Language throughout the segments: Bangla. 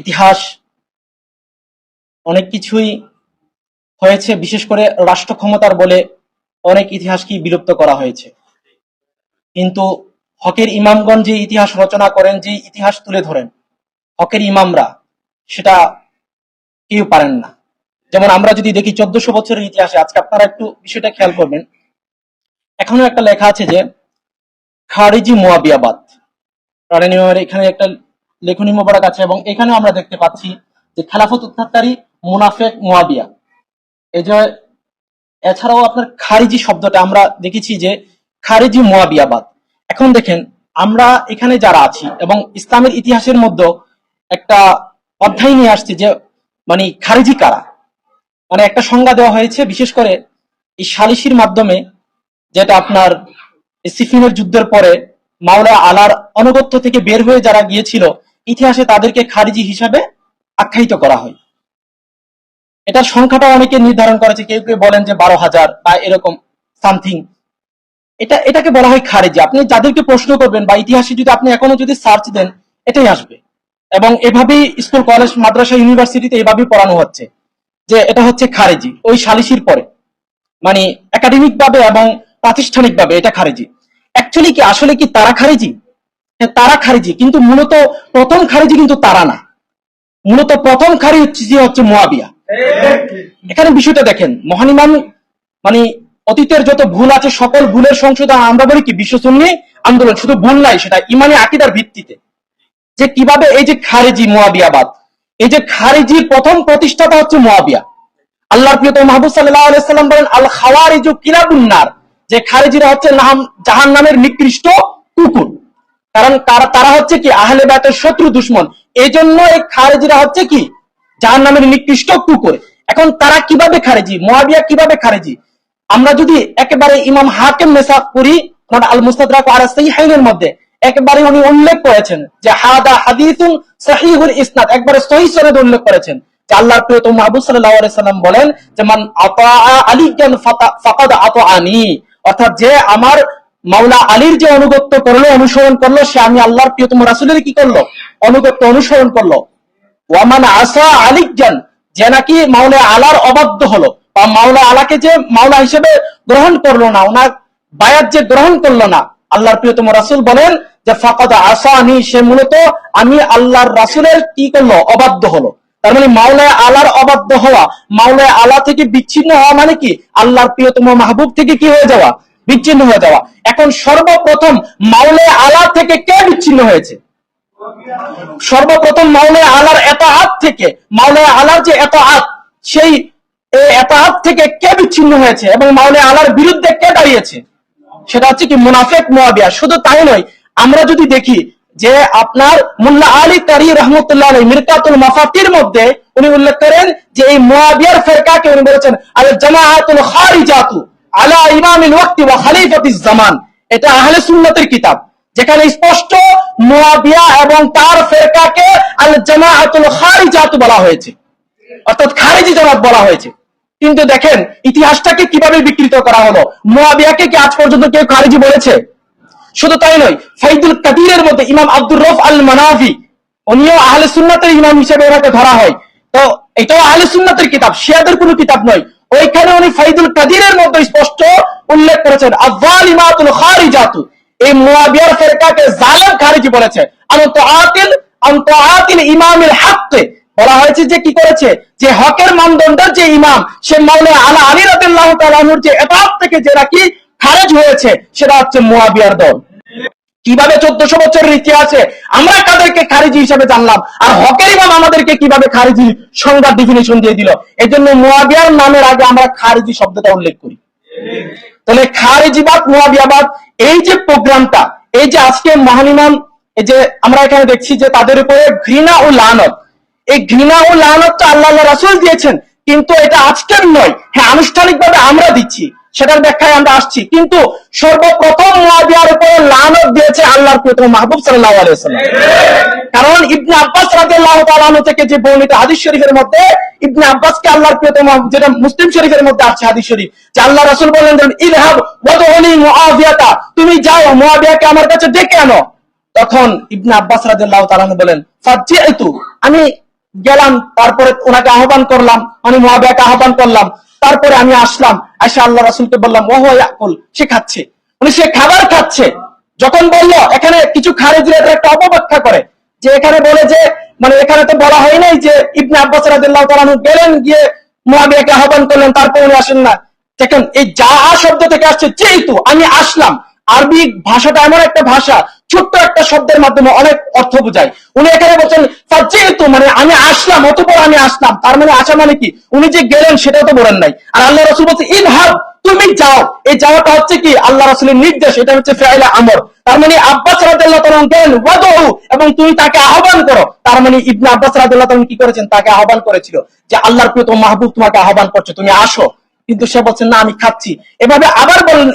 ইতিহাস অনেক কিছুই হয়েছে, বিশেষ করে রাষ্ট্র ক্ষমতার বলে অনেক ইতিহাসকেই বিলুপ্ত করা হয়েছে। কিন্তু হকের ইমামগণ যে ইতিহাস রচনা করেন, যে ইতিহাস তুলে ধরেন, হকের ইমামরা সেটা কেউ পারেন না। যেমন আমরা যদি দেখি, চোদ্দশো বছরের ইতিহাসে, আজকে আপনারা একটু বিষয়টা খেয়াল করবেন। এখনও একটা লেখা আছে যে, খারিজি মোয়াবিয়াবাদ। এখানে একটা লেখনী মোবারক আছে এবং এখানেও আমরা দেখতে পাচ্ছি যে খেলাফত উত্থানকারী মুনাফেক মোয়াবিয়া। এই যে এছাড়াও আপনার খারিজি শব্দটা আমরা দেখেছি যে খারিজি মোয়াবিয়াবাদ। এখন দেখেন, আমরা এখানে যারা আছি এবং ইসলামের ইতিহাসের মধ্যে একটা অধ্যায় নিয়ে আসছে যে মানে খারিজি কারা? মানে একটা সংজ্ঞা দেওয়া হয়েছে, বিশেষ করে এই সালিসির মাধ্যমে যেটা আপনার সিফিনের যুদ্ধের পরে মাওলা আলার অনগত্য থেকে বের হয়ে যারা গিয়েছিল ইতিহাসে তাদেরকে খারিজি হিসাবে আখ্যায়িত করা হয়। এটার সংখ্যাটা অনেকে নির্ধারণ করেছে, কেউ কেউ বলেন যে বারো হাজার বা এরকম সামথিং। এটা, এটাকে বলা হয় খারিজি। আপনি যাদেরকে প্রশ্ন করবেন বা ইতিহাসে যদি আপনি এখনও যদি সার্চ দেন, এটাই আসবে। এবং এভাবেই স্কুল, কলেজ, মাদ্রাসা, ইউনিভার্সিটিতে এভাবেই পড়ানো হচ্ছে, যে এটা হচ্ছে খারেজি, ওই সালিসির পরে। মানে একাডেমিক ভাবে এবং প্রাতিষ্ঠানিক ভাবে এটা খারেজি। অ্যাকচুয়ালি কি, আসলে কি তারা খারেজি? তারা খারেজি, কিন্তু মূলত প্রথম খারেজি কিন্তু তারা না। মূলত প্রথম খারি হচ্ছে যে হচ্ছে মোয়াবিয়া। এখানে বিষয়টা দেখেন, মহানিমান মানে অতীতের যত ভুল আছে, সকল ভুলের সংশোধন আমরা বলি কি বিশ্বসন্নী আন্দোলন, শুধু ভুল নাই, সেটা ইমানি আকিদার ভিত্তিতে। যে কীভাবে এই যে খারেজি মোয়াবিয়াবাদ, এই যে খারিজির প্রথম প্রতিষ্ঠাতা হচ্ছে মোয়াবিয়া। আল্লাহর প্রিয় মাহবুব সাল্লাহ আলাইসাল্লাম বলেন, আল খাওয়ারিজু কিলাবুন্নার যে খারিজিরা হচ্ছে নাম জাহান নামের নিকৃষ্ট কুকুর। কারণ তারা- তারা হচ্ছে কি আহলে বাতের শত্রু দুশ্মন। এই জন্য এই খারেজিরা হচ্ছে কি জাহান নামের নিকৃষ্ট কুকুর। এখন তারা কীভাবে খারেজি? মোয়াবিয়া কীভাবে খারেজি? আমরা যদি একেবারে ইমাম হাকিম মেসাক করি আল মুস্তাদরাক আর সাহিহাইনের মধ্যে, একেবারে উনি উল্লেখ করেছেন যে হাদা হাদিসুন সহিহুল ইসনাদ, একবারে সহিহ সনদ উল্লেখ করেছেন যে আল্লাহর প্রিয় তো মাহবুব সাল্লাল্লাহু আলাইহি সাল্লাম বলেন যে, মান আতা আলিয়ান ফাকাদ আতাআনি। অর্থাৎ যে আমার মাওলা আলীর যে অনুগত্য করল, অনুসরণ করল, সে আমি আল্লাহর প্রিয়তম রাসূলের কি করল? অনুগত্য অনুসরণ করল। ওয়ামান আসা আলিজান যে নাকি মাওলা আলার অবাধ্য হলো। বা মাওলা আলাকে যে মাওলা হিসেবে গ্রহণ করল না, ওনার বায়াত যে গ্রহণ করল না, আল্লাহর প্রিয়তম রাসূল বলেন যে, ফাকাদ আসানি সে মূলত আমি আল্লাহর রাসূলের কি করল? অবাধ্য হলো। তার মানে মাওলায় আলার অবাধ্য হওয়া মাওলায় আলা থেকে বিচ্ছিন্ন হওয়া মানে কি? আল্লাহর প্রিয়তম মাহবুব থেকে কি হয়ে যাওয়া? বিচ্ছিন্ন হয়ে যাওয়া। এখন সর্বপ্রথম মাওলায় আলা থেকে কে বিচ্ছিন্ন হয়েছে? সর্বপ্রথম মাওলায় আলার এত হাত থেকে মাওলায় আলার যে এত হাত সেই এত হাত থেকে কে বিচ্ছিন্ন হয়েছে এবং মাওলায় আলার বিরুদ্ধে কে দাঁড়িয়েছে? সেটা হচ্ছে কি মুনাফেক মোয়াবিয়া। শুধু তাই নয়, আমরা যদি দেখি যে আপনার মুল্লা আলী কারি রহমতুল্লাহ আলী মিরকাতুল মাফাতির মধ্যে উনি উল্লেখ করেন যে এই মোয়াবিয়ার ফেরকাকে উনি বলেছেন আল জামাআতুল খারিজাতু। আলা ইমামিল ওয়াক্তি ওয়া জামান। এটা আহলে সুন্নাতের কিতাব। যেখানে স্পষ্ট মুয়াবিয়া এবং তার ফেরকাকে আল জামাআতুল খারিজাতু বলা হয়েছে। অর্থাৎ খারিজি জামাত বলা হয়েছে। কিন্তু দেখেন, ইতিহাসটাকে কীভাবে বিকৃত করা হলো? মুয়াবিয়াকে কি আজ পর্যন্ত কেউ খারিজি বলেছে? শুধু তাই নয়, ফাইদুল কাদিরের মধ্যে ইমাম আব্দুর রফ আল মানাফি উনিও আহলে সুন্নাতের ইমাম হিসেবে ওনাকে ধরা হয়। তো এটাও আহলে সুন্নাতের কিতাব, শিয়াদের কোনো কিতাব নয়। ওইখানে উনি ফাইদুল কাদিরের মধ্যে স্পষ্ট উল্লেখ করেছেন আফাল ইমাতুল খারিজাতু। এই মুয়াবিয়ার ফেরকাকে জালেম খারিজি বলেছে। আন্ত আতিল আন্ত আতিল ইমামের হাক্কে। বলা হয়েছে যে কি করেছে? যে হকের মানদণ্ডের যে ইমাম, সে মাওলা আলা আলী রাদিয়াল্লাহু তাআলার যে এতাত থেকে যে নাকি খারেজ হয়েছে, সেটা হচ্ছে মুয়াবিয়ার দল। কীভাবে চোদ্দশো বছরের ইতিহাসে আমরা কাদেরকে খারিজি হিসাবে জানলাম। আর হকের ইমাম আমাদেরকে কীভাবে খারিজি সংজ্ঞা ডিফিনিশন দিয়ে দিল? এই জন্য মুয়াবিয়ার নামের আগে আমরা খারিজি শব্দটা উল্লেখ করি। তাহলে খারিজিবাদ, মুয়াবিয়াবাদ, এই যে প্রোগ্রামটা, এই যে আজকে মহানিমাম এই যে আমরা এখানে দেখছি যে তাদের উপরে ঘৃণা ও লানত। এই ঘৃণা ও লানতটা আল্লাহ আল্লাহ রাসূল দিয়েছেন, কিন্তু এটা আজকের নয়। হ্যাঁ আনুষ্ঠানিকভাবে আমরা দিচ্ছি। সেটার ব্যাখ্যায় আমরা আসছি। কিন্তু সর্বপ্রথম মুয়াবিয়ার উপরে লানত দিয়েছে আল্লাহর প্রিয় মাহবুব সাল্লাল্লাহু আলাইহি ওয়াসাল্লাম। কারণ ইবনে আব্বাস রাদিয়াল্লাহু তাআলা থেকে যে বর্ণিত হাদিস শরীফের মধ্যে ইবনে আব্বাসকে আল্লাহর প্রিয়তম যেটা মুসলিম শরীফের মধ্যে আছে হাদিস শরীফ, যে আল্লাহ রাসূল বললেন যে ইযহাব ওয়াদউনি মুআবিয়াতা তুমি যাও মুআবিয়াকে আমার কাছে ডেকে আনো। তখন ইবনে আব্বাস রাদিয়াল্লাহু তাআলা বলেন ফাজিআতু আমি গেলাম, তারপরে ওনাকে আহ্বান করলাম মানে মহাবিয়াকে আহ্বান করলাম, তারপরে আমি আসলাম, আয়সা আল্লাহ রাসুলকে বললাম, ওহ ইয়াকুল সে খাচ্ছে। মানে সে খাবার খাচ্ছে। যখন বলল, এখানে কিছু খারেজিরা একটা অপব্যাখ্যা করে। যে এখানে বলে যে মানে এখানে তো বলা হয় নাই যে, ইবনে আব্বাস রাদিয়াল্লাহু তাআলা আনহু গেলেন, গিয়ে মুয়াবিয়াকে আহ্বান করলেন, তারপর উনি আসেন না। দেখেন, এই যা শব্দ থেকে আসছে যেহেতু আমি আসলাম। আরবি ভাষাটা এমন একটা ভাষা, ছোট্ট একটা শব্দের মাধ্যমে অনেক অর্থ বোঝায়। উনি এখানে বলছেন যেহেতু মানে আমি আসলাম, অতপর আমি আসলাম। তার মানে আসা মানে কি? উনি যে গেলেন সেটাও তো বলেন নাই। আর আল্লাহ রসুল বলছে ইন হাব তুমি যাও। এই যাওয়াটা হচ্ছে কি? আল্লাহ রসুলের নির্দেশ, এটা হচ্ছে ফেরাইলা আমর তার মানে আব্বাস রাদিয়াল্লাহু তাআলা গেলেন ওয়াদউ এবং তুমি তাকে আহ্বান করো। তার মানে ইবনে আব্বাস রাদিয়াল্লাহু তাআলা কি করেছেন? তাকে আহ্বান করেছিল যে, আল্লাহর প্রিয় মাহবুব তোমাকে আহ্বান করছে, তুমি আসো। কিন্তু সে বলছেন না, আমি খাচ্ছি। এভাবে আবার বললেন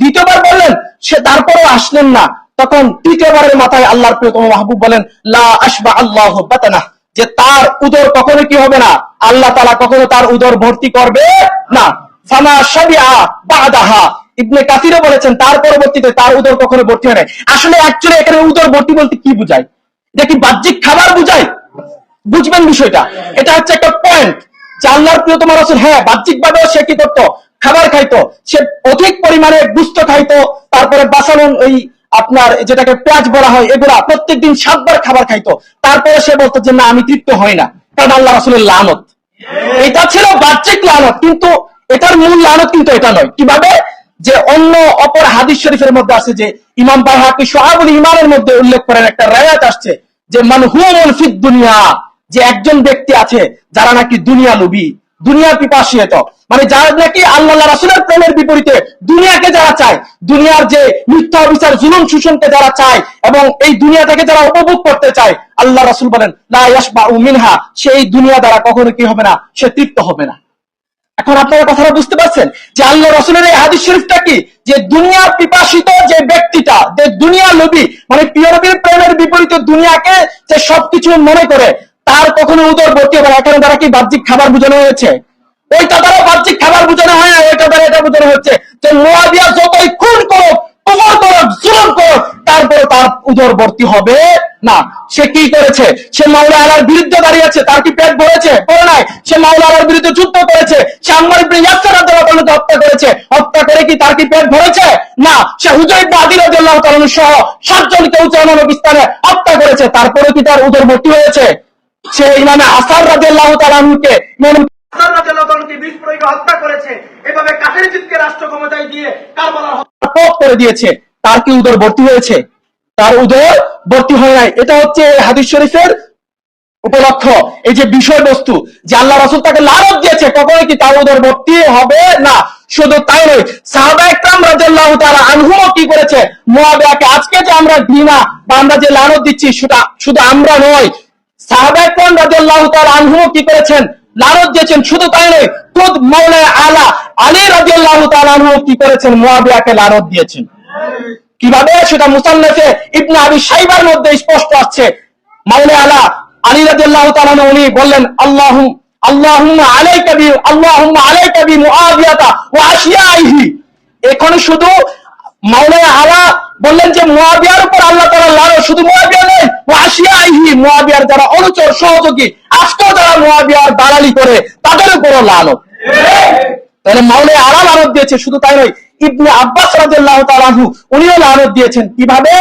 দ্বিতীয়বার বললেন, সে তারপরেও আসলেন না। তখন তৃতীয়বারের মাথায় আল্লাহর প্রিয় তোমার মাহবুব বলেন, লা আশবা আল্লাহু বাতানা যে তার উদর কখনো কি হবে না? আল্লাহ তাআলা কখনো তার উদর ভর্তি করবে না। বাদাহা। ইবনে বলেছেন, তার পরবর্তীতে তার উদর কখনো ভর্তি হয় আসলে অ্যাকচুয়ালি এখানে উদর ভর্তি বলতে কি বুঝায়? কি বাহ্যিক খাবার বুঝায়? বুঝবেন বিষয়টা? এটা হচ্ছে একটা পয়েন্ট যে আল্লাহর প্রিয় তোমার রসুল হ্যাঁ বাহ্যিক ভাবেও সে কি করতো? খাবার খাইতো, সে অধিক পরিমাণে গুস্ত খাইতো, তারপরে বাসালন ওই আপনার যেটাকে পেঁয়াজ বলা হয়, এগুলা প্রত্যেকদিন সাতবার খাবার খাইতো। তারপরে সে বলতো যে, না, আমি তৃপ্ত হই না, কারণ আল্লাহ রসুলের লানত। এটা ছিল বাহ্যিক লানত, কিন্তু এটার মূল লানত কিন্তু এটা নয়। কীভাবে? যে অন্য অপর হাদিস শরীফের মধ্যে আছে যে, ইমাম বাইহাকি সোহাবুল ইমানের মধ্যে উল্লেখ করেন একটা রায়াত আসছে যে, মান হুমুল ফিদ দুনিয়া। যে একজন ব্যক্তি আছে, যারা নাকি দুনিয়া লোভী দুনিয়ার পিপাসিত মানে যারা নাকি আল্লাহ রাসুলের প্রেমের বিপরীতে দুনিয়াকে যারা চায়, দুনিয়ার যে মিথ্যা বিচার জুলুম, শোষণকে যারা চায় এবং এই দুনিয়াটাকে যারা উপভোগ করতে চায়, আল্লাহ রাসুল বলেন মিনহা সেই দুনিয়া দ্বারা কখনো কি হবে না, সে তৃপ্ত হবে না। এখন আপনারা কথাটা বুঝতে পারছেন যে আল্লাহ রসুলের এই হাদিস শরীফটা কি? যে দুনিয়া পিপাসিত যে ব্যক্তিটা, যে দুনিয়া লোভী মানে প্রিয় প্রেমের বিপরীতে দুনিয়াকে যে সবকিছু মনে করে তার কখনো উদর ভর্তি হবে এখানে দ্বারা কি বাহ্যিক খাবার বোঝানো হয়েছে? ওইটা দ্বারা বাহ্যিক খাবার বোঝানো হয় ওইটা দ্বারা এটা বোঝানো হচ্ছে যে মোয়াবিয়া যতই খুন করো কুমর করো জুলুম করো তারপরে তার উদর ভর্তি হবে না। সে কি করেছে? সে মাওলা আলার বিরুদ্ধে তার কি পেট ভরেছে? নাই। সে মাওলা আলার বিরুদ্ধে যুদ্ধ করেছে, সে হত্যা করেছে। হত্যা করে কি তার কি পেট ভরেছে? না, সে হুজাইব ইবনে আদি রাদিয়াল্লাহু সহ সাতজনকে উচ্চারণ স্থানে হত্যা করেছে তারপরে কি তার উদর ভর্তি হয়েছে? সে ইমামে হাসান রাদিয়াল্লাহু তাআলাকে বিষ প্রয়োগে হত্যা করেছে। এভাবে কাফের জিতকে রাষ্ট্র ক্ষমতায় দিয়ে কারবালার পথ করে দিয়েছে। তার কি উদর ভর্তি হয়েছে? তার উদর ভর্তি হয় নাই। এটা হচ্ছে হাদিস শরীফের উপলক্ষ। এই যে বিষয়বস্তু যে আল্লাহ রাসুল তাকে লালত দিয়েছে কখনো কি তার উদর ভর্তি হবে না? শুধু তাই নয় সাহাবা একরাম তাআলা আনহুও কি করেছে? মুআবিয়াকে আজকে যে আমরা ঘৃণা বা আমরা যে লানত দিচ্ছি সেটা শুধু আমরা নয় কি করেছেন? দিয়েছেন, শুধু তাই নয় মাওলানা আলা আলী কি করেছেন? দিয়েছেন। কীভাবে? সেটা মুসান্নাফে ইবনে আবি মধ্যে স্পষ্ট আছে আলা আলী উনি বললেন, আল্লাহু, আল্লাহুম্মা আলাইকা বি, আল্লাহুম্মা আলাইকা বি মুআবিয়াতা ওয়া আশিয়াইহি। এখানে শুধু মাওলা আলা বললেন যে, মুআবিয়ার উপর আল্লাহ লানত শুধু মুআবিয়া নয় ওয়া মুআবিয়ার যারা অনুচর, সহযোগী, আজকেও যারা মুআবিয়ার দালালি করে, তাদের উপরও লানত। তাহলে মাওলে আরা লানত দিয়েছে, শুধু তাই নয়, ইবনে আব্বাস তাআলা আনহু, উনিও লানত দিয়েছেন। কীভাবে?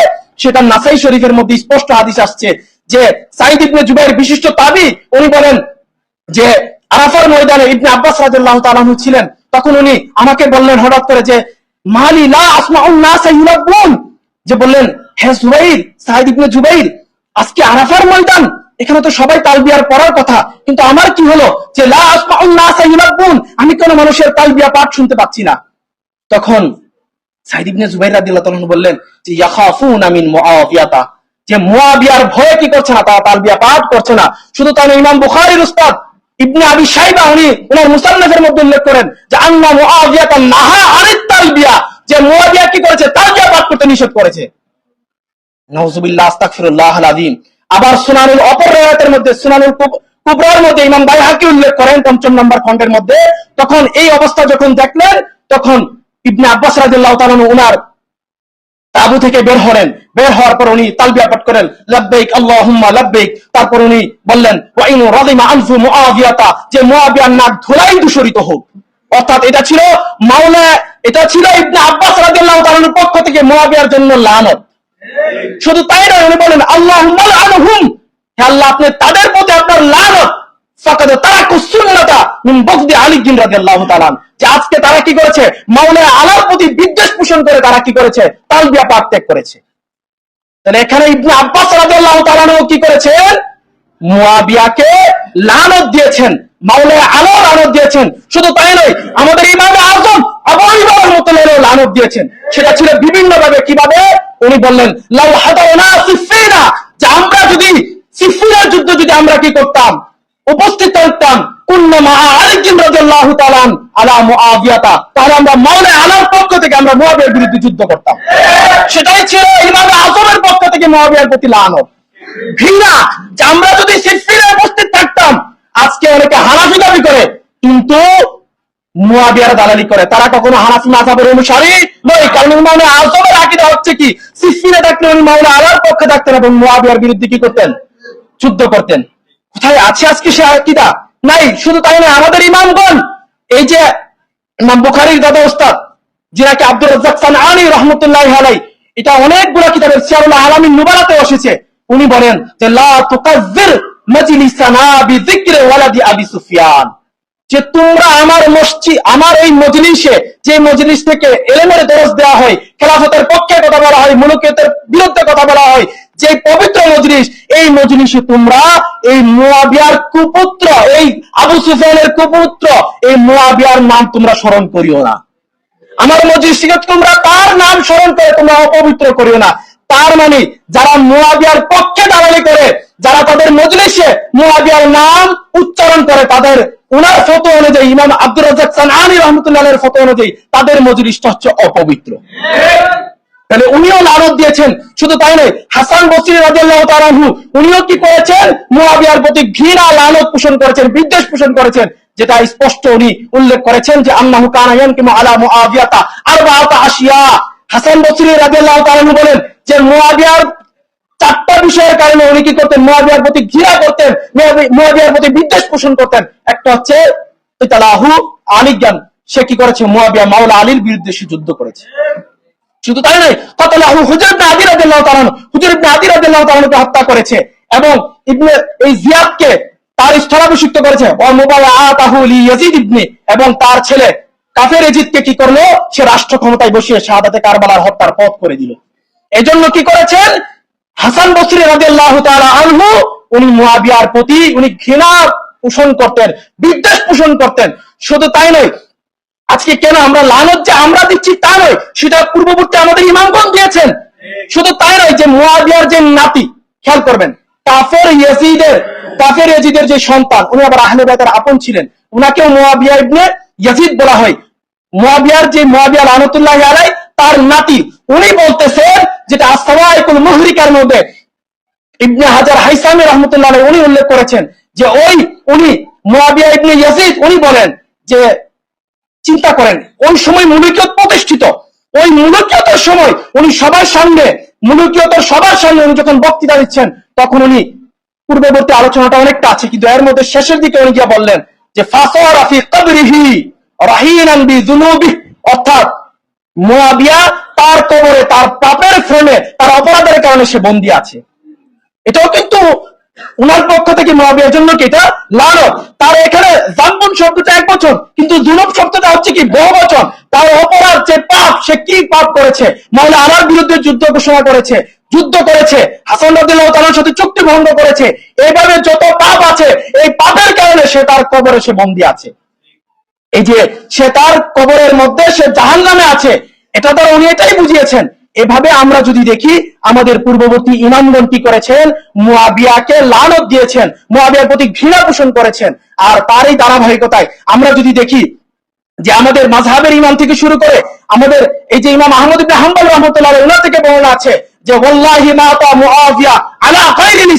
সেটা নাসাই শরীফের মধ্যে স্পষ্ট হাদিস আসছে যে সাইদ ইবনে জুবাইর বিশিষ্ট তাবি, উনি বলেন যে আরাফার ময়দানে ইবনে আব্বাস রাদিয়াল্লাহু তাআলা আনহু ছিলেন। তখন উনি আমাকে বললেন হঠাৎ করে যে, মালি লা আসমাউন নাস ইউলাবুন যে বললেন, হে জুবাইর সাইদ ইবনে জুবাইর আজকে আরাফার ময়দান, এখানে তো সবাই তালবিয়ার পড়ার কথা, কিন্তু আমার কি হলো যে আমি কোন মানুষের তালবিয়া পাঠ শুনতে পাচ্ছি না। তখন সাইদ ইবনে জুবাইর বললেন যে, ইয়াখাফুনা মিন মুআবিয়াতা। যে মুআবিয়ার ভয়ে কি করছে না, তারা তালবিয়া পাঠ করছে না। শুধু ইমাম বুখারীর উস্তাদ ইবনে আবি শাইবা, উনি ওনার মুসান্নাফের মধ্যে উল্লেখ করেন যে, আন্না মুআবিয়াতা নাহা আনিত তালবিয়া। যে মুআবিয়া কি করেছে, তালবিয়া পাঠ করতে নিষেধ করেছে। আবার সুনানুল অপর মধ্যে, সুনানুল কুবরার মধ্যে ইমাম উল্লেখ করেন পঞ্চম নম্বর মধ্যে, তখন এই অবস্থা যখন দেখলেন, তখন ইবনে আব্বাস উনার তাবু থেকে বের হলেন। বের হওয়ার পর উনি তালবিয়া পাঠ করেন তারপর উনি বললেন, ওয়া রাদিমা আনফু মুআবিয়াতা, যে মুআবিয়ার নাক ধুলাই দূষরিত হোক। অর্থাৎ এটা ছিল মাওলা, এটা ছিল ইবনে আব্বাস রাদিয়াল্লাহু তাআলার পক্ষ থেকে মুআবিয়ার জন্য লানত। শুধু তাই নয়, উনি বলেন লানহুম। আল্লাহ, আপনি তাদের প্রতি আপনার লানত। ফাকাদ তারাকু সুন্নাতা মিন বগদি আলী রাদিয়াল্লাহু তাআলা যে আজকে তারা কি করেছে? মাওলা আলার প্রতি বিদ্বেষ পোষণ করে তারা কি করেছে? তালবিয়া পাঠ ত্যাগ করেছে। তাহলে এখানে ইবনে আব্বাস রাদিয়াল্লাহু তাআলা কি করেছেন? মুয়াবিয়াকে দিয়েছেন। দিয়েছেন। শুধু তাই নয়, আমাদের সেটা ছিল বিভিন্ন ভাবে কীভাবে আমরা যদি সিফিনের উপস্থিত আমরা পক্ষ থেকে আমরা মুআবিয়ার বিরুদ্ধে যুদ্ধ করতাম। সেটাই ছিল ইমাম আজমের পক্ষ থেকে মুআবিয়ার প্রতি লানত। ঘৃণা যে আমরা যদি সিফিনে উপস্থিত থাকতাম আজকে অনেকে হানাফি দাবি করে, কিন্তু মুয়াবিয়ার দালালি করে। তারা কখনো হানাফি মাযহাবের অনুসারী নয়, কারণ ইমামে আজমের আকীদা হচ্ছে কি? থাকলে উনি মাওলা আলার পক্ষে থাকতেন এবং মুয়াবিয়ার বিরুদ্ধে কি করতেন? যুদ্ধ করতেন। কোথায় আছে আজকে সে আকীদা? নাই, শুধু তাই না আমাদের ইমামগণ, এই যে ইমাম বুখারীর দাদা ওস্তাদ, যিনাকে আব্দুর রাজ্জাক সানআনী রাহমাতুল্লাহ আলাই এটা অনেকগুলো কিতাবের সিয়ারুল আলামিন নুবালাতে এসেছে। উনি বলেন যে, লা তুকাজ্জির যে তোমরা আমার মসজিদ, আমার এই মজলিসে, যে মজলিস থেকে এলেমের দরজ দেওয়া হয়, খেলাফতের পক্ষে কথা বলা হয় মুলুকিয়তের বিরুদ্ধে কথা বলা হয়, যে পবিত্র মজলিস, এই মজলিসে তোমরা এই মুয়াবিয়ার কুপুত্র, এই আবু সুফিয়ানের কুপুত্র, এই মুয়াবিয়ার নাম তোমরা স্মরণ করিও না। আমার মজলিসকে তোমরা তার নাম স্মরণ করে তোমরা অপবিত্র করিও না। তার মানে যারা মুয়াবিয়ার পক্ষে দালালি করে যারা তাদের মজলিসে মুয়াবিয়ার নাম উচ্চারণ করে, তাদের উনার ফটো অনুযায়ী, ইমাম আব্দুর রাজ্জাক সানআনী রহমতুল্লাহের ফটো অনুযায়ী, তাদের মজলিসটা হচ্ছে অপবিত্র। তাহলে উনিও লানত দিয়েছেন, শুধু তাই নয়, হাসান বসরি তাআলা উনিও কি করেছেন? মুয়াবিয়ার প্রতি ঘৃণা, লানত পোষণ করেছেন, বিদ্বেষ পোষণ করেছেন, যেটা স্পষ্ট উনি উল্লেখ করেছেন যে আল্লাহ কানা ইয়ানকিমু আলা মুআবিয়াতা আরবাআতা আশিয়া। হাসান বসরি রাদিয়াল্লাহু তাআলা বলেন যে মুয়াবিয়ার চারটা বিষয়ের কারণে উনি কি করতেন? মুয়াবিয়ার প্রতি ঘৃণা করতেন মুয়াবিয়ার প্রতি বিদ্বেষ পোষণ করতেন। একটা হচ্ছে ইতালাহু আলিজ্ঞান। সে কি করেছে? মুয়াবিয়া মাওলা আলীর বিরুদ্ধে সে যুদ্ধ করেছে। শুধু তাই নয় কতলাহু হুজর ইবনে আদি রাদিয়াল্লাহু হুজর ইবনে আদি রাদিয়াল্লাহু হত্যা করেছে এবং ইবনে এই জিয়াদকে তার স্থলাভিষিক্ত করেছে। ও মুবায়াতাহু লি ইয়াজিদ ইবনে এবং তার ছেলে কাফের ইয়াজিদকে কি করল? সে রাষ্ট্র ক্ষমতায় বসিয়ে শাহাদাতে কারবালার হত্যার পথ করে দিল। এজন্য কি করেছেন? হাসান বসরি রাদিয়াল্লাহু তাআলা আনহু, উনি মুয়াবিয়ার প্রতি উনি ঘৃণা পোষণ করতেন, বিদ্বেষ পোষণ করতেন। শুধু তাই নয়, আজকে কেন আমরা লানত যে আমরা দিচ্ছি তা নয়, সেটা পূর্ববর্তী আমাদের ইমামগণ দিয়েছেন। শুধু তাই নয় যে মুয়াবিয়ার যে নাতি, খেয়াল করবেন, কাফের ইয়াজিদের কাফের ইয়াজিদের যে সন্তান, উনি আবার আহলে আপন ছিলেন। উনাকেও মুয়াবিয়া ইবনে ইয়াজিদ বলা হয়। মুয়াবিয়ার যে মুয়াবিয়া লানতুল্লাহ আলাই তার নাতি, উনি বলতেছেন যেটা আসসালাইকুল মুহরিকার মধ্যে ইবনে হাজার হাইসামি রহমতুল্লাহ উনি উল্লেখ করেছেন যে ওই উনি মুয়াবিয়া ইবনে ইয়াজিদ উনি বলেন যে চিন্তা করেন, ওই সময় মুলুকিয়ত প্রতিষ্ঠিত। ওই মুলুকিয়তের সময় উনি সবার সামনে, মুলুকিয়তের সবার সামনে উনি যখন বক্তৃতা দিচ্ছেন, তখন উনি পূর্ববর্তী আলোচনাটা অনেকটা আছে, কিন্তু এর মধ্যে শেষের দিকে উনি গিয়ে বললেন যে, ফাসারা ফি কবরিহি রাহিনান অর্থাৎ মুয়াবিয়া তার কবরে তার পাপের ফ্রেমে তার অপরাধের কারণে সে বন্দী আছে। এটাও কিন্তু উনার পক্ষ থেকে মহাবিয়ার জন্য কি এটা? লানত। তার এখানে জাম্বন শব্দটা এক বছর কিন্তু জুলুম শব্দটা হচ্ছে কি বহু বচন। তার অপরাধ, যে পাপ, সে কি পাপ করেছে? মহিলা আমার বিরুদ্ধে যুদ্ধ ঘোষণা করেছে, যুদ্ধ করেছে, হাসান রাদিয়াল্লাহু তাআলার সাথে চুক্তি ভঙ্গ করেছে। এইভাবে যত পাপ আছে, এই পাপের কারণে সে তার কবরে সে বন্দী আছে। এই যে সে তার কবরের মধ্যে, সে জাহান নামে আছে, এটা দ্বারা উনি এটাই বুঝিয়েছেন। এভাবে আমরা যদি দেখি, আমাদের পূর্ববর্তী ইমামগণ কি করেছেন? মুয়াবিয়াকে লানত দিয়েছেন, মুয়াবিয়ার প্রতি ঘৃণা পোষণ করেছেন। আর তারই ধারাবাহিকতায় আমরা যদি দেখি যে আমাদের মাঝহাবের ইমাম থেকে শুরু করে আমাদের এই যে ইমাম আহমদ ইবনে হাম্বল রহমতুল্লাহ ওনার থেকে বর্ণনা আছে যে, ওয়াল্লাহি মা মুআবিয়া আলা ইসলাম।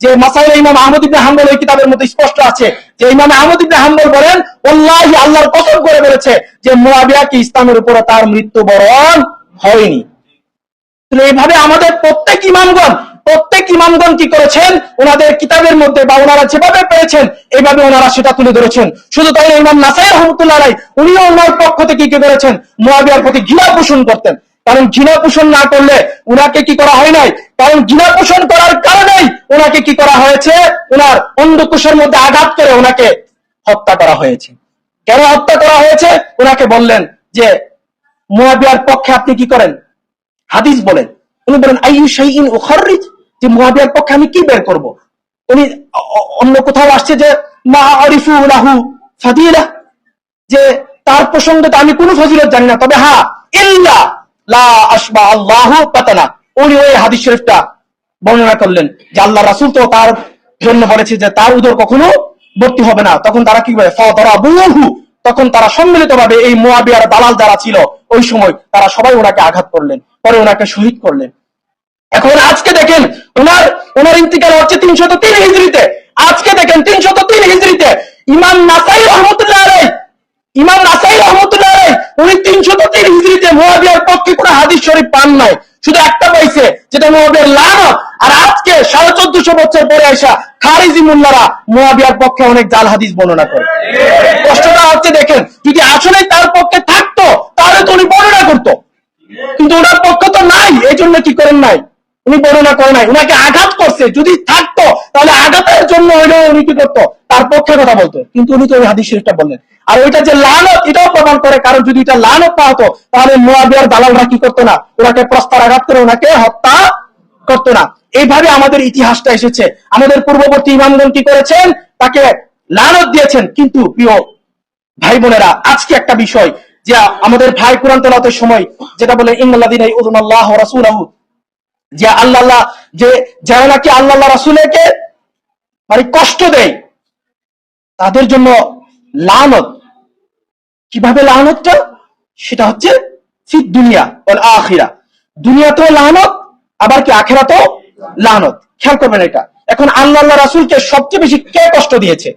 যে মাসাইল ইমাম আহমদ ইবনে হাম্বল এই কিতাবের মধ্যে স্পষ্ট আছে। যে ইমাম আহমদ ইবনে হাম্বল বলেন ওয়াল্লাহি আল্লাহর কসম করে বলেছে যে মুআবিয়া কি ইসলামের উপরে তার মৃত্যুবরণ হয়নি। এইভাবে আমাদের প্রত্যেক ইমামগণ প্রত্যেক ইমামগণ কি করেছেন? ওনাদের কিতাবের মধ্যে বা ওনারা যেভাবে পেয়েছেন, এইভাবে ওনারা সেটা তুলে ধরেছেন। শুধু তাই ইমাম নাসাই রহমতুল্লাহ উনিও ওনার পক্ষ থেকে কি করেছেন? মুয়াবিয়ার প্রতি ঘৃণা পোষণ করতেন। কারণ ঘৃণা পোষণ না করলে উনাকে কি করা হয় নাই? কারণ ঘৃণা পোষণ করার কারণেই ওনাকে কি করা হয়েছে? ওনার অন্ধকুশের মধ্যে আঘাত করে ওনাকে হত্যা করা হয়েছে। কেন হত্যা করা হয়েছে? ওনাকে বললেন যে, মুয়াবিয়ার পক্ষে আপনি কি করেন? হাদিস বলেন। উনি বলেন, আইয়ু শাইইন উখাররিজ? যে, মুয়াবিয়ার পক্ষে আমি কি বের করব? উনি অন্য কোথাও আসছে যে, মা আরিফু লাহু ফাদিলা? যে, তার প্রসঙ্গে তো আমি কোনো ফজিলত জানি না। তবে হ্যাঁ ইল্লা ওই বর্ণনা করলেন যে আল্লাহ রাসূল তো তার জন্য বলেছে যে তার উদর কখনো ভর্তি হবে না। তখন তারা কি তখন তারা এই মুয়াবিয়ার দালাল যারা ছিল, ওই সময় তারা সবাই ওনাকে আঘাত করলেন। পরে ওনাকে শহীদ করলেন। এখন আজকে দেখেন ওনার ওনার ইন্তিকাল হচ্ছে তিনশত তিন হিজড়িতে। আজকে দেখেন তিনশত তিন হিজড়িতে। ইমাম নাসাই রহমতুল্লাহ আলাই ইমাম নাসাই রহমতুল্লাহ আলাই উনি তিনশত তিন হিজড়িতে মুয়াবিয়ার পক্ষে কোনো হাদিস শরীফ পান নাই। শুধু একটা পাইছে, যেটা মুয়াবিয়ার লানত। আর আজকে সাড়ে চোদ্দশো বছর পরে আসা খারিজি মুল্লারা মুয়াবিয়ার পক্ষে অনেক জাল হাদিস বর্ণনা করে। কষ্টটা হচ্ছে দেখেন, যদি আসলে তার পক্ষে থাকতো, তাহলে তো উনি বর্ণনা করতো। কিন্তু ওনার পক্ষ তো নাই, এই জন্য কি করেন নাই? উনি বর্ণনা করে নাই। উনাকে আঘাত করছে, যদি থাকতো, তাহলে আঘাতের জন্য উনি কি করতো? তার পক্ষে কথা বলতো। কিন্তু উনি তো ওই হাদিস শরীফটা বললেন। আর ওইটা যে লানত, এটাও প্রমাণ করে কারণ যদি এটা লানত না হতো, তাহলে মোয়াবিয়ার দালালরা কি করতো না? ওনাকে প্রস্তার আঘাত করে ওনাকে হত্যা করতো না। এইভাবে আমাদের ইতিহাসটা এসেছে। আমাদের পূর্ববর্তী ইমামগণ কি করেছেন? তাকে লানত দিয়েছেন। কিন্তু প্রিয় ভাই বোনেরা, আজকে একটা বিষয় যে আমাদের ভাই কোরআন তেলাওয়াতের সময় যেটা বলে ইংলাদিন যে আল্লাহ যে যারা নাকি আল্লাহ রাসূলকে মানে কষ্ট দেয়, তাদের জন্য লানত। কীভাবে লানতটা? সেটা হচ্ছে দুনিয়া আখিরা। দুনিয়াতেও লানত, আবার কি আখেরাতেও লানত। খেয়াল করবেন এটা। এখন আল্লাহ রাসূলকে সবচেয়ে বেশি কে কষ্ট দিয়েছে?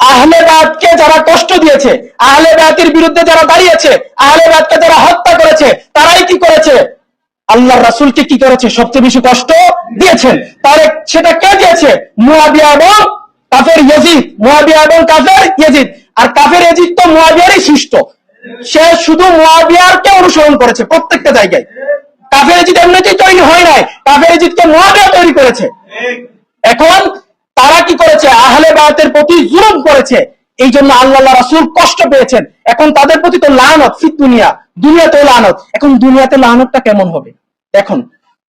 আহলে যারা কষ্ট দিয়েছে, আহলে বাতের বিরুদ্ধে যারা দাঁড়িয়েছে, আহলে যারা হত্যা করেছে আল্লাহ রাসূলকে কি করেছে? সবচেয়ে বেশি কষ্ট দিয়েছেন। তাহলে সেটা কে দিয়েছে? কাফের ইয়াজিদ। মুয়াবিয়া এবং কাফের ইয়াজিদ। আর কাফের ইয়াজিদ তো মুয়াবিয়ারই সৃষ্ট। সে শুধু মুয়াবিয়ারকে অনুসরণ করেছে প্রত্যেকটা জায়গায়। কাফের ইয়াজিদ এমনিতেই তৈরি হয় নাই। কাফের ইয়াজিদকে মুয়াবিয়া তৈরি করেছে। এখন তারা কি করেছে? আহলে বায়াতের প্রতি জুলুম করেছে। এই জন্য আল্লাহ রাসূল কষ্ট পেয়েছেন। এখন তাদের প্রতি তো লানত ফিত দুনিয়া দুনিয়াতেও লানত। এখন দুনিয়াতে লানতটা কেমন হবে? দেখুন,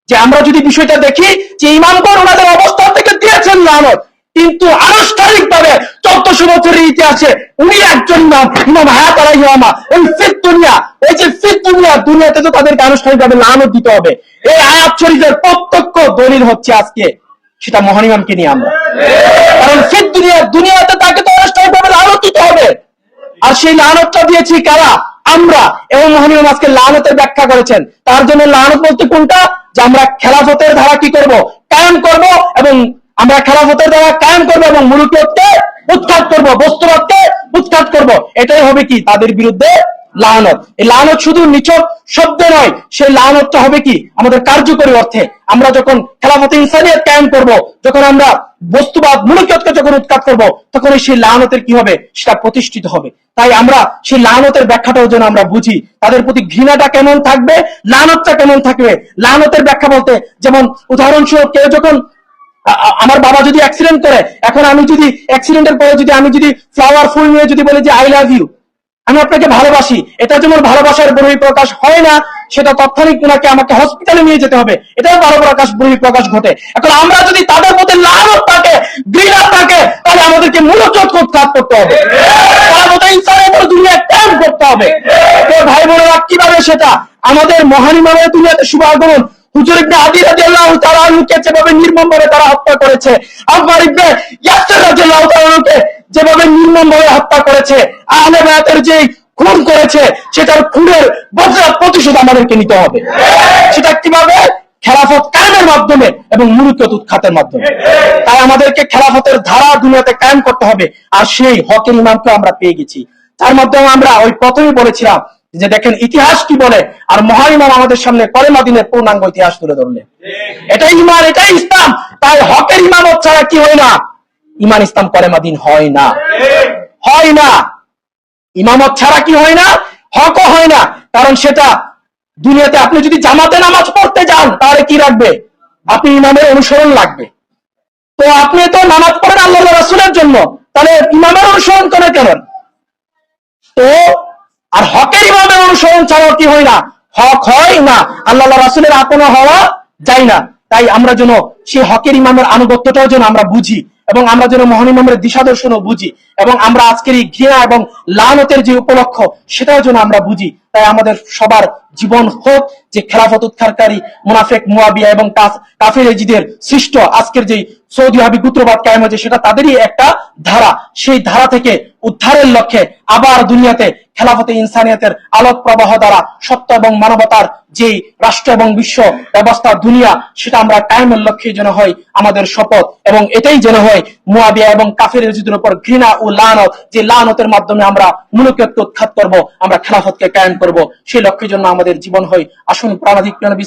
যে আমরা যদি বিষয়টা দেখি, যে ইমামগণ ওনাদের অবস্থান থেকে দিয়েছেন লানত, কিন্তু আনুষ্ঠানিক ভাবে চোদ্দশো বছরের ইতিহাসে উনি একজন নাম ইমাম হায়াত আলাই ইমামা ফিত দুনিয়া, এই যে ফিত দুনিয়া, দুনিয়াতে তো তাদেরকে আনুষ্ঠানিক ভাবে লানত দিতে হবে। এই আয়াত শরীফের প্রত্যক্ষ দলিল হচ্ছে আজকে, সেটা মহানিমামকে নিয়ে আমরা। কারণ ফির দুনিয়া, দুনিয়াতে তাকে তো অনিষ্টভাবে লানত দিতে হবে। আর সেই লানতটা দিয়েছি কারা? আমরা এবং মহানীয় আজকে লালতের ব্যাখ্যা করেছেন। তার জন্য লালত বলতে কোনটা? যে আমরা খেলাফতের ধারা কি করব? কায়েম করব এবং আমরা খেলাফতের ধারা কায়েম করব এবং মুরুকে উৎখাত করব, বস্তুবাদকে উৎখাত করব। এটাই হবে কি? তাদের বিরুদ্ধে লানত। এই লানত শুধু নিছক শব্দে নয়, সেই লানতটা হবে কি? আমাদের কার্যকরী অর্থে। আমরা যখন খেলাফতে ইনসানিয়ত কায়েম করব, যখন আমরা বস্তুবাদ মূলকতকে যখন উৎখাত করব তখন সেই লানতের কি হবে? সেটা প্রতিষ্ঠিত হবে। তাই আমরা সেই লানতের ব্যাখ্যাটাও যেন আমরা বুঝি। তাদের প্রতি ঘৃণাটা কেমন থাকবে? লানতটা কেমন থাকবে? লানতের ব্যাখ্যা বলতে, যেমন উদাহরণস্বরূপ কেউ যখন আমার বাবা যদি অ্যাক্সিডেন্ট করে, এখন আমি যদি অ্যাক্সিডেন্টের পরে যদি আমি যদি ফ্লাওয়ার ফুল নিয়ে যদি বলি যে আই লাভ ইউ আমি আপনাকে ভালোবাসি। এটা যেমন ভালোবাসার বহিঃপ্রকাশ হয় না, সেটা তৎক্ষণিক ওনাকে আমাকে হসপিটালে নিয়ে যেতে হবে। এটাও ভালো প্রকাশ বহিঃপ্রকাশ ঘটে। এখন আমরা যদি তাদের প্রতি লালত থাকে, ঘৃণা থাকে, তাহলে আমাদেরকে মূলচোট উৎখাত করতে হবে। ইনসানের উপর দুনিয়া ক্যাম্প করতে হবে। ভাই বোনেরা কীভাবে সেটা? আমাদের মহানিমানের দুনিয়াতে শুভ আগমন হুজুর ইবনে আদি রাদিয়াল্লাহু তাআলা যেভাবে নির্মমভাবে তারা হত্যা করেছে আব্বার ইবনে ইয়াসির রাদিয়াল্লাহু যেভাবে নির্মমভাবে হত্যা করেছে, আহলে বায়াতের যে খুন করেছে, সেটার খুনের বজ্রাত প্রতিশোধ আমাদেরকে নিতে হবে। সেটা কীভাবে? খেলাফত কায়েমের মাধ্যমে এবং মুরুকত উৎখাতের মাধ্যমে। তাই আমাদেরকে খেলাফতের ধারা দুনিয়াতে কায়েম করতে হবে, আর সেই হকের ইমামকে আমরা পেয়ে গেছি। তার মাধ্যমে আমরা ওই প্রথমেই বলেছিলাম যে দেখেন ইতিহাস কি বলে, আর মহাইমাম আমাদের সামনে কলেমা দিনের পূর্ণাঙ্গ ইতিহাস তুলে ধরলেন। এটাই ইমান, এটাই ইসলাম, তাই হকের ইমামত ছাড়া কি হয় না? ইমান ইসলাম কলেমা দিন হয় না। হয় না। ইমামত ছাড়া কি হয় না? হকও হয় না। কারণ সেটা দুনিয়াতে আপনি যদি জামাতে নামাজ পড়তে যান, তাহলে কি রাখবে আপনি ইমামের অনুসরণ লাগবে। তো আপনি তো নামাজ পড়েন আল্লাহ রাসুলের জন্য। তাহলে ইমামের অনুসরণ করে কেন? তো আর হকের ইমামের অনুসরণ ছাড়াও কি হয় না? হক হয় না। আল্লাহ রাসুলের আপন হওয়া যায় না। তাই আমরা যেন সেই হকের ইমামের আনুগত্যটাও যেন আমরা বুঝি। এবং আমরা যেন মহান দিশা দর্শন বুঝি এবং আমরা আজকের এই ঘৃণা এবং লানতের যে উপলক্ষ, সেটাও যেন আমরা বুঝি। তাই আমাদের সবার জীবন হোক যে খেলাফত উৎখারকারী মুনাফেক মুয়াবিয়া এবং কাফ- কাফির এজিদের সৃষ্ট আজকের যে সৌদি আরবি গুত্রবাদ কায়েম হয়েছে, সেটা তাদেরই একটা ধারা। সেই ধারা থেকে উদ্ধারের লক্ষ্যে আবার দুনিয়াতে খেলাফতে ইনসানিয়াতের আলোক প্রবাহ দ্বারা সত্য এবং মানবতার যে রাষ্ট্র এবং বিশ্ব ব্যবস্থা দুনিয়া, সেটা আমরা কায়েমের লক্ষ্যে যেন হয় আমাদের শপথ। এবং এটাই যেন হয় মুয়াবিয়া এবং কাফের এজিদের উপর ঘৃণা ও লানত, যে লানতের মাধ্যমে আমরা মুলুকিয়তকে উৎখাত করব, আমরা খেলাফতকে কায়েম করব, সেই লক্ষ্যের জন্য আমাদের জীবন হয়। আসুন প্রাণাধিক নবী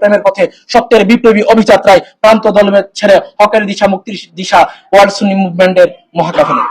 প্রেমের পথে সত্যের বিপ্লবী অভিযাত্রায় প্রান্ত দলমের ছেড়ে হকের দিশা, মুক্তির দিশা, ওয়ার্ল্ড সুন্নি মুভমেন্টের মহাকাফলে